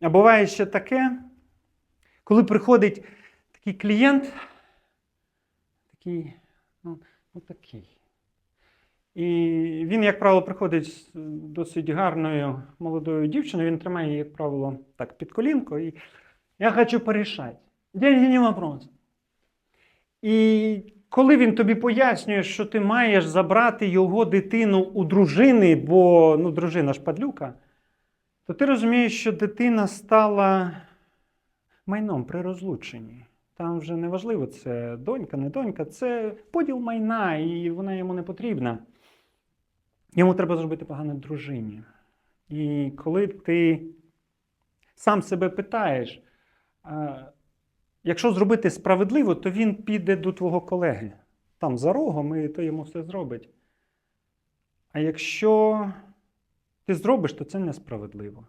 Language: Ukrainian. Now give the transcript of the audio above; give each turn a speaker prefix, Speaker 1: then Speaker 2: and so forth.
Speaker 1: А буває ще таке, коли приходить такий клієнт, такий, ну, ну такий. І він, як правило, приходить з досить гарною молодою дівчиною, він тримає як правило, так під колінко. І я хочу порішати. Деньги не вопрос. І коли він тобі пояснює, що ти маєш забрати його дитину у дружини, бо ну, дружина ж падлюка, то ти розумієш, що дитина стала майном при розлученні. Там вже не важливо, це донька, не донька, це поділ майна, і вона йому не потрібна. Йому треба зробити погане дружині. І коли ти сам себе питаєш, якщо зробити справедливо, то він піде до твого колеги. Там за рогом, і то йому все зробить. А якщо ти зробиш, то це несправедливо.